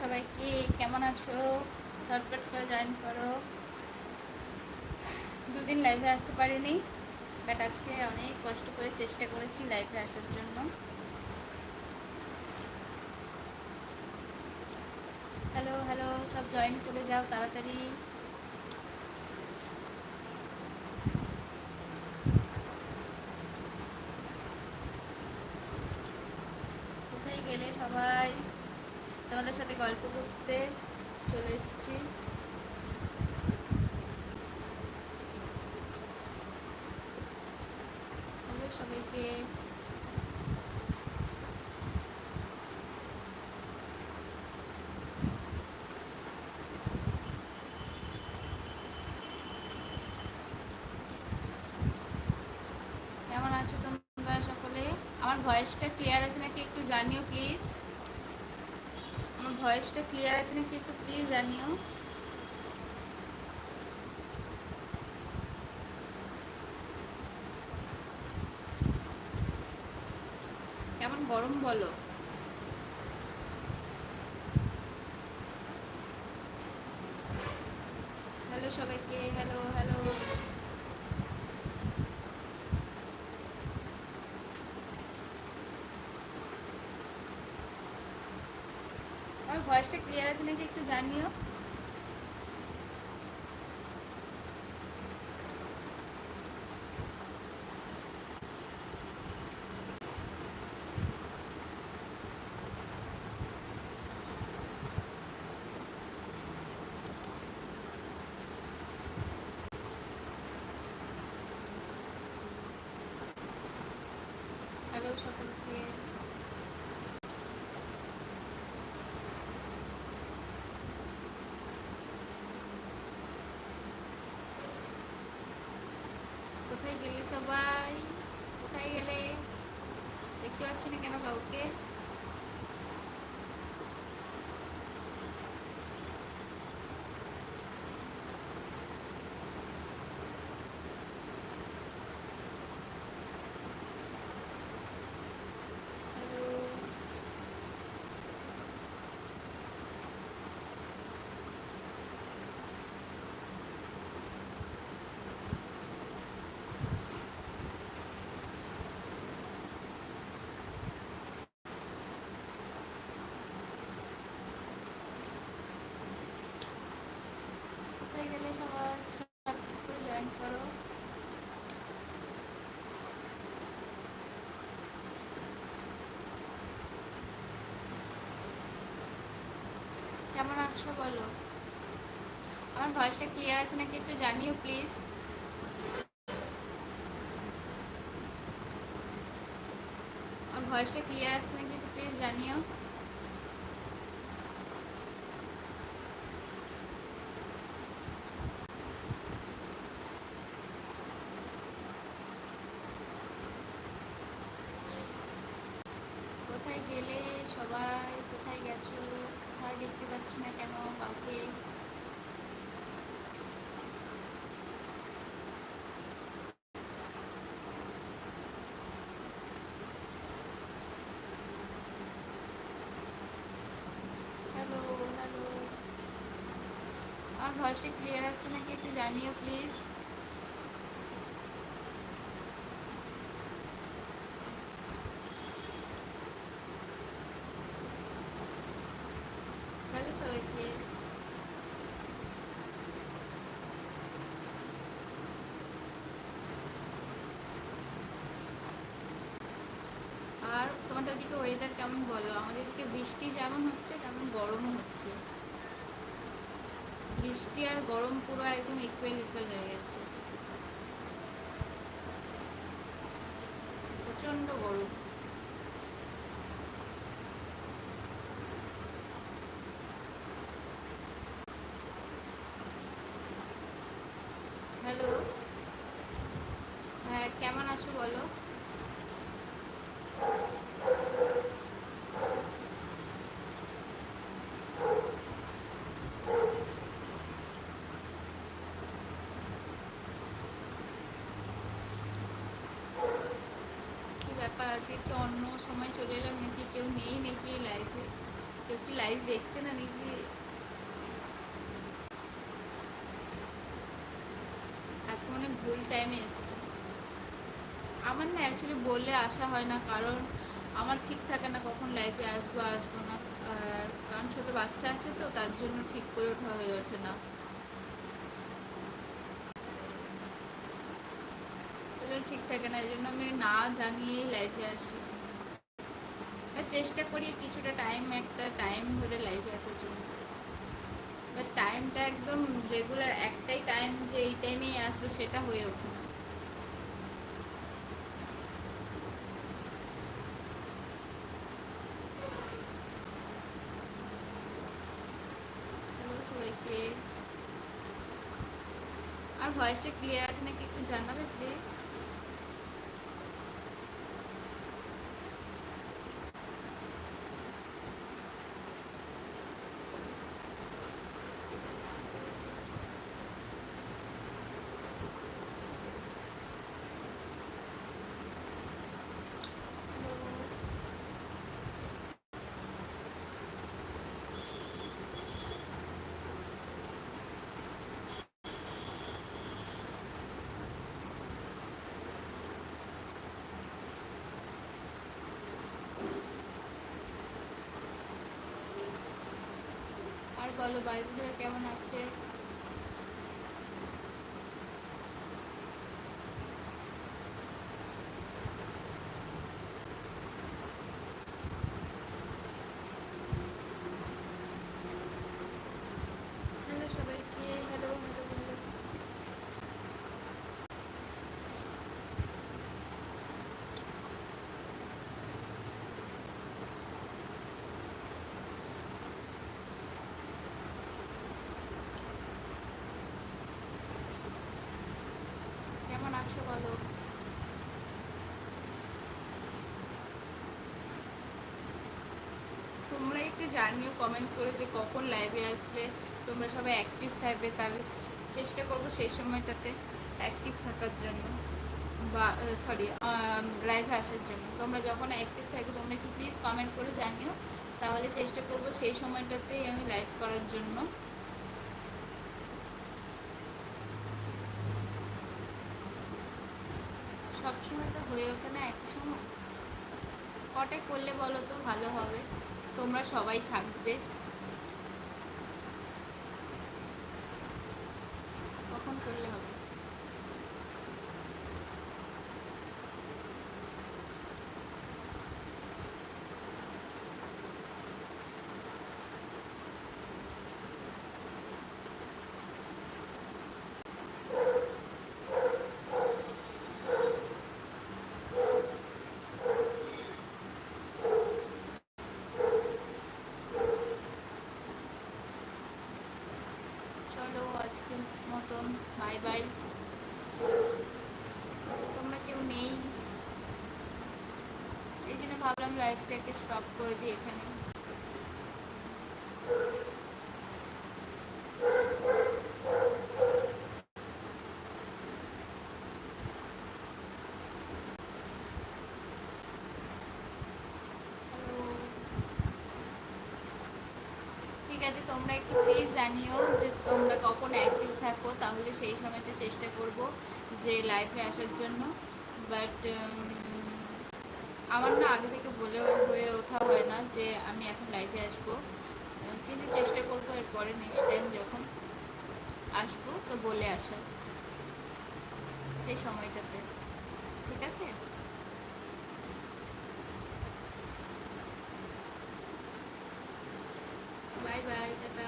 সবাইকে কেমন আছো? ঝটপট করে জয়েন করো। দুদিন লাইভে আসতে পারিনি বাট আজকে অনেক কষ্ট করে চেষ্টা করেছি লাইভে আসার জন্য। হ্যালো হ্যালো সব জয়েন করে যাও তাড়াতাড়ি। কোথায় গেলে সবাই? তোমাদের সাথে গল্প করতে চলে এসেছি। সবাইকে। কেমন আছো তোমরা সকলে? আমার ভয়েসটা ক্লিয়ার আছে নাকি একটু জানিও প্লিজ আমার ভয়েসটা ক্লিয়ার আছে নাকি একটু প্লিজ জানিও? কেমন গরম বলো? হ্যালো সবাইকে হ্যালো হ্যালো ভয়েসটা ক্লিয়ার আছে নাকি একটু জানিও হ্যালো সকলকে কোথায় গেলে সবাই কোথায় গেলে দেখতে পাচ্ছি না কেন কাউকে হ্যালো কোথায় গেলে সবাই সব করে জয়েন করো। কেমন আছো বলো? আমার ভয়েসটা ক্লিয়ার আছে নাকি একটু জানিও প্লিজ আমার ভয়েসটা ক্লিয়ার আছে নাকি একটু প্লিজ জানিও কোথায় গেলে সবাই কোথায় গেছো, কোথায় দেখতে পাচ্ছি না কেন, কাউকে? ভয়েসটা ক্লিয়ার আছে নাকি একটু জানিও প্লিজ হ্যালো সবাইকে আর তোমাদের ওয়েদার কেমন বলো? আমাদের দিকে বৃষ্টি যেমন হচ্ছে, তেমন গরমও হচ্ছে। বৃষ্টি আর গরম পুরো একদম ইকুয়াল ইকুয়াল হয়ে গেছে। প্রচণ্ড গরম। হ্যালো। হ্যাঁ কেমন আছো বলো? কি ব্যাপার আছে কি অন্য সময় চলে এলাম নাকি? কেউ নেই নাকি লাইফে কেউ কি লাইভ দেখছে না নাকি আজকে মনে হয় ভুল টাইমে এসছে। আমার না অ্যাকচুয়ালি বললে আসা হয় না, কারণ আমার ঠিক থাকে না কখন লাইফে আসব আসব না। কারণ ছোট বাচ্চা আছে তো, তার জন্য ঠিক করে ওঠা হয়ে ওঠে না। ঠিক থাকে না, এই জন্য আমি না জানিয়েই লাইফে আসি। চেষ্টা করি কিছুটা টাইম একটা টাইম ধরে লাইফে আসার জন্য। বাট টাইমটা একদম রেগুলার একটাই টাইম যে এই টাইমেই আসবে সেটা হয়ে ওঠে না। আর ভয়েসটা ক্লিয়ার আছে নাকি একটু জানাবে প্লিজ আর বলো বাড়িতে সবাই কেমন আছে হ্যালো সবাইকে হ্যালো হ্যালো হ্যালো কেমন আছো বলো। তোমরা একটু জানিও কমেন্ট করে যে কখন লাইভে আসলে তোমরা সবাই অ্যাক্টিভ থাকবে, তাহলে চেষ্টা করব সেই সময়টাতে অ্যাক্টিভ থাকার জন্য বা সরি লাইভে আসার জন্য। তোমরা যখন অ্যাক্টিভ থাকবে, তোমরা একটু প্লিজ কমেন্ট করে জানিও। তাহলে চেষ্টা করব সেই সময়টাতেই আমি লাইভ করার জন্য। সবসময় তো হয়ে ওঠে না এক সময়। কটায় করলে বলো তো ভালো হবে? তোমরা সবাই থাকবে কখন করলে হবে চলো আজকের মতন বাই বাই তোমরা কেউ নেই এই জন্য ভাবলাম লাইফটাকে স্টপ করে দিই এখানে. ঠিক আছে, তোমরা একটু প্লিজ জানিও যে তোমরা কখন অ্যাক্টিভ থাকো, তাহলে সেই সময়টা চেষ্টা করব যে লাইফে আসার জন্য বাট আমার না আগে থেকে বলে হয়ে ওঠা হয় না যে আমি এখন লাইভে আসব। কিন্তু চেষ্টা করব এরপরে নেক্সট টাইম যখন আসব তো বলে আসা সেই সময়টাতে। ঠিক আছে? Bye bye tata.